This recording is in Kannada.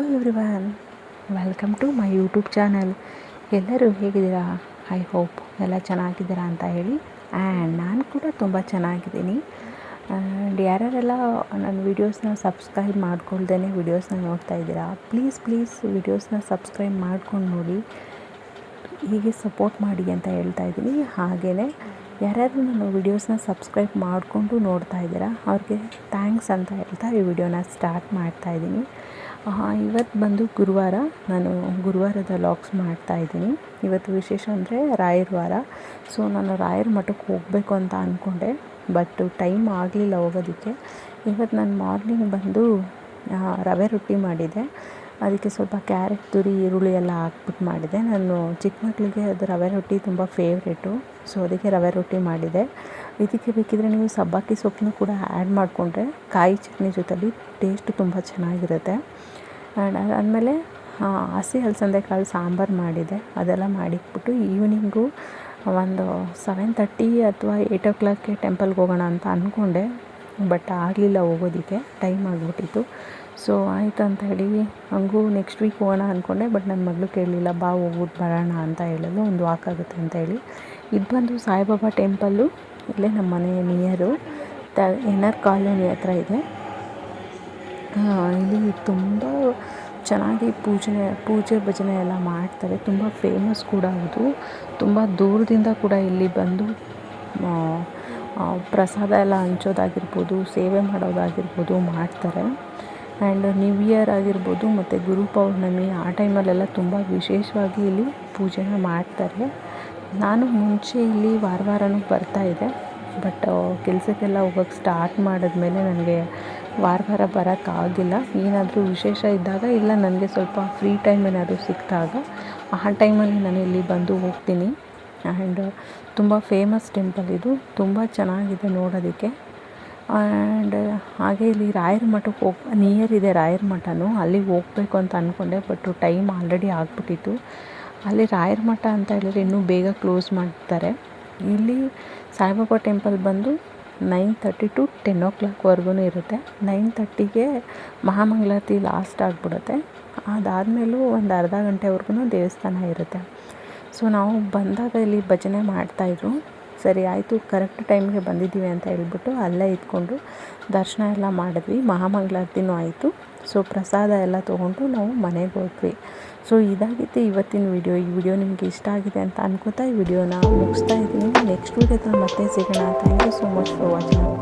Everyone welcome to my YouTube channel ಎಲ್ಲರೂ ಹೇಗಿದ್ದೀರಾ? ಐ ಹೋಪ್ ಎಲ್ಲ ಚೆನ್ನಾಗಿದ್ದೀರಾ ಅಂತ ಹೇಳಿ. ಆ್ಯಂಡ್ ನಾನು ಕೂಡ ತುಂಬ ಚೆನ್ನಾಗಿದ್ದೀನಿ. ಆ್ಯಂಡ್ ಯಾರ್ಯಾರೆಲ್ಲ ನನ್ನ ವೀಡಿಯೋಸ್ನ ಸಬ್ಸ್ಕ್ರೈಬ್ ಮಾಡ್ಕೊಳ್ದೇ ವೀಡಿಯೋಸ್ನ ನೋಡ್ತಾ ಇದ್ದೀರಾ ಪ್ಲೀಸ್ ಪ್ಲೀಸ್ ವೀಡಿಯೋಸ್ನ ಸಬ್ಸ್ಕ್ರೈಬ್ ಮಾಡ್ಕೊಂಡು ನೋಡಿ. ಹೀಗೆ ಸಪೋರ್ಟ್ ಮಾಡಿ ಅಂತ ಹೇಳ್ತಾ ಇದ್ದೀನಿ. ಹಾಗೆಯೇ ಯಾರ್ಯಾರು ನನ್ನ ವೀಡಿಯೋಸ್ನ ಸಬ್ಸ್ಕ್ರೈಬ್ ಮಾಡಿಕೊಂಡು ನೋಡ್ತಾ ಇದ್ದೀರಾ, ಅವ್ರಿಗೆ ಥ್ಯಾಂಕ್ಸ್ ಅಂತ ಹೇಳ್ತಾ ಈ ವಿಡಿಯೋನ ಸ್ಟಾರ್ಟ್ ಮಾಡ್ತಾ ಇದ್ದೀನಿ. ಇವತ್ತು ಬಂದು ಗುರುವಾರ. ನಾನು ಗುರುವಾರದ ಲಾಗ್ಸ್ ಮಾಡ್ತಾ ಇದ್ದೀನಿ. ಇವತ್ತು ವಿಶೇಷ ಅಂದರೆ ರಾಯರ ವಾರ. ಸೊ ನಾನು ರಾಯರ ಮಠಕ್ಕೆ ಹೋಗಬೇಕು ಅಂತ ಅಂದ್ಕೊಂಡೆ ಬಟ್ ಟೈಮ್ ಆಗಲಿಲ್ಲ ಹೋಗೋದಕ್ಕೆ. ಇವತ್ತು ನಾನು ಮಾರ್ನಿಂಗ್ ಬಂದು ರವೆ ರೊಟ್ಟಿ ಮಾಡಿದೆ. ಅದಕ್ಕೆ ಸ್ವಲ್ಪ ಕ್ಯಾರೆಟ್ ತುರಿ, ಈರುಳ್ಳಿ ಎಲ್ಲ ಹಾಕ್ಬಿಟ್ಟು ಮಾಡಿದೆ. ನಾನು ಚಿಕ್ಕ ಮಕ್ಕಳಿಗೆ ಅದು ರವೆ ರೊಟ್ಟಿ ತುಂಬ ಫೇವ್ರೇಟು ಸೊ ಅದಕ್ಕೆ ರವೆ ರೊಟ್ಟಿ ಮಾಡಿದೆ. ಇದಕ್ಕೆ ಬೇಕಿದ್ರೆ ನೀವು ಸಬ್ಬಕ್ಕಿ ಸೊಪ್ಪನ್ನು ಕೂಡ ಆ್ಯಡ್ ಮಾಡಿಕೊಂಡ್ರೆ ಕಾಯಿ ಚಟ್ನಿ ಜೊತೆಲಿ ಟೇಸ್ಟ್ ತುಂಬ ಚೆನ್ನಾಗಿರುತ್ತೆ. ಆ್ಯಂಡ್ ಅದಾದಮೇಲೆ ಹಸಿ ಅಲಸಂದೆ ಕಾಳು ಸಾಂಬಾರು ಮಾಡಿದೆ. ಅದೆಲ್ಲ ಮಾಡಿಟ್ಬಿಟ್ಟು ಈವ್ನಿಂಗು ಒಂದು ಸೆವೆನ್ ತರ್ಟಿ ಅಥವಾ ಏಯ್ಟ್ ಓ ಕ್ಲಾಕ್ಗೆ ಟೆಂಪಲ್ಗೆ ಹೋಗೋಣ ಅಂತ ಅಂದ್ಕೊಂಡೆ ಬಟ್ ಆಗಲಿಲ್ಲ ಹೋಗೋದಕ್ಕೆ ಟೈಮ್ ಆಗಿಬಿಟ್ಟಿತ್ತು. ಸೊ ಆಯಿತು ಅಂತ ಹೇಳಿ, ಹಂಗೂ ನೆಕ್ಸ್ಟ್ ವೀಕ್ ಹೋಗೋಣ ಅಂದ್ಕೊಂಡೆ ಬಟ್ ನನ್ನ ಮಗಳು ಕೇಳಲಿಲ್ಲ, ಬಾ ಹೋಗ್ಬಿಟ್ಟು ಬರೋಣ ಅಂತ ಹೇಳಲು ಒಂದು ವಾಕ್ ಆಗುತ್ತೆ ಅಂತ ಹೇಳಿ. ಇದು ಬಂದು ಸಾಯಿಬಾಬಾ ಟೆಂಪಲ್ಲು ಇಲ್ಲೇ ನಮ್ಮ ಮನೆ ನಿಯರು, ತ ಎನ್ ಆರ್ ಕಾಲೋನಿ ಹತ್ರ ಇದೆ. ಇಲ್ಲಿ ತುಂಬ ಚೆನ್ನಾಗಿ ಪೂಜೆ ಪೂಜೆ ಭಜನೆ ಎಲ್ಲ ಮಾಡ್ತಾರೆ. ತುಂಬ ಫೇಮಸ್ ಕೂಡ ಹೌದು ತುಂಬ ದೂರದಿಂದ ಕೂಡ ಇಲ್ಲಿ ಬಂದು ಪ್ರಸಾದ ಎಲ್ಲ ಹಂಚೋದಾಗಿರ್ಬೋದು, ಸೇವೆ ಮಾಡೋದಾಗಿರ್ಬೋದು ಮಾಡ್ತಾರೆ. ಆ್ಯಂಡ್ ನ್ಯೂ ಇಯರ್ ಆಗಿರ್ಬೋದು ಮತ್ತು ಗುರು ಪೌರ್ಣಮಿ ಆ ಟೈಮಲ್ಲೆಲ್ಲ ತುಂಬ ವಿಶೇಷವಾಗಿ ಇಲ್ಲಿ ಪೂಜೆನ ಮಾಡ್ತಾರೆ. ನಾನು ಮುಂಚೆ ಇಲ್ಲಿ ವಾರ ವಾರನೂ ಬರ್ತಾಯಿದ್ದೆ ಬಟ್ ಕೆಲಸಕ್ಕೆಲ್ಲ ಹೋಗೋಕ್ಕೆ ಸ್ಟಾರ್ಟ್ ಮಾಡಿದ್ಮೇಲೆ ನನಗೆ ವಾರ ವಾರ ಬರೋಕ್ಕಾಗಿಲ್ಲ ಏನಾದರೂ ವಿಶೇಷ ಇದ್ದಾಗ ಇಲ್ಲ, ನನಗೆ ಸ್ವಲ್ಪ ಫ್ರೀ ಟೈಮ್ ಏನಾದರೂ ಸಿಕ್ಕಿದಾಗ, ಆ ಟೈಮಲ್ಲಿ ನಾನು ಇಲ್ಲಿ ಬಂದು ಹೋಗ್ತೀನಿ. ಆ್ಯಂಡ್ ತುಂಬ ಫೇಮಸ್ ಟೆಂಪಲ್ ಇದು, ತುಂಬ ಚೆನ್ನಾಗಿದೆ ನೋಡೋದಕ್ಕೆ. ಆ್ಯಂಡ್ ಹಾಗೆ ಇಲ್ಲಿ ರಾಯರ ಮಠಕ್ಕೆ ಹೋಗಿ ನಿಯರ್ ಇದೆ ರಾಯರ ಮಠನೂ ಅಲ್ಲಿಗೆ ಹೋಗಬೇಕು ಅಂತ ಅಂದ್ಕೊಂಡೆ ಬಟ್ ಟೈಮ್ ಆಲ್ರೆಡಿ ಆಗಿಬಿಟ್ಟಿತ್ತು. ಅಲ್ಲಿ ರಾಯರ ಮಠ ಅಂತ ಹೇಳಿದ್ರೆ ಇನ್ನೂ ಬೇಗ ಕ್ಲೋಸ್ ಮಾಡ್ತಾರೆ. ಇಲ್ಲಿ ಸಾಯಿಬಾಬಾ ಟೆಂಪಲ್ ಬಂದು ನೈನ್ ತರ್ಟಿ ಟು ಟೆನ್ ಓ ಕ್ಲಾಕ್ವರೆಗೂ ಇರುತ್ತೆ. ನೈನ್ ತರ್ಟಿಗೆ ಮಹಾಮಂಗಳಾರತಿ ಲಾಸ್ಟ್ ಆಗಿಬಿಡುತ್ತೆ. ಅದಾದಮೇಲೂ ಒಂದು ಅರ್ಧ ಗಂಟೆವರೆಗೂ ದೇವಸ್ಥಾನ ಇರುತ್ತೆ. ಸೊ ನಾವು ಬಂದಾಗ ಇಲ್ಲಿ ಭಜನೆ ಮಾಡ್ತಾಯಿದ್ರು ಸರಿ, ಆಯಿತು ಕರೆಕ್ಟ್ ಟೈಮ್ಗೆ ಬಂದಿದ್ದೀವಿ ಅಂತ ಹೇಳ್ಬಿಟ್ಟು ಅಲ್ಲೇ ಇದ್ಕೊಂಡು ದರ್ಶನ ಎಲ್ಲ ಮಾಡಿದ್ವಿ. ಮಹಾಮಂಗಳಾರತಿನೂ ಆಯಿತು. ಸೊ ಪ್ರಸಾದ ಎಲ್ಲ ತೊಗೊಂಡು ನಾವು ಮನೆಗೆ ಹೋದ್ವಿ. ಸೊ ಇದಾಗಿತ್ತು ಇವತ್ತಿನ ವಿಡಿಯೋ ಈ ವಿಡಿಯೋ ನಿಮಗೆ ಇಷ್ಟ ಆಗಿದೆ ಅಂತ ಅನ್ಕೋತಾ ಈ ವಿಡಿಯೋನ ಮುಗಿಸ್ತಾ ಇದ್ದೀನಿ. ನೆಕ್ಸ್ಟ್ ವಿಡಿಯೋದಲ್ಲಿ ಮತ್ತೆ ಸಿಗೋಣ. Thank you so much for watching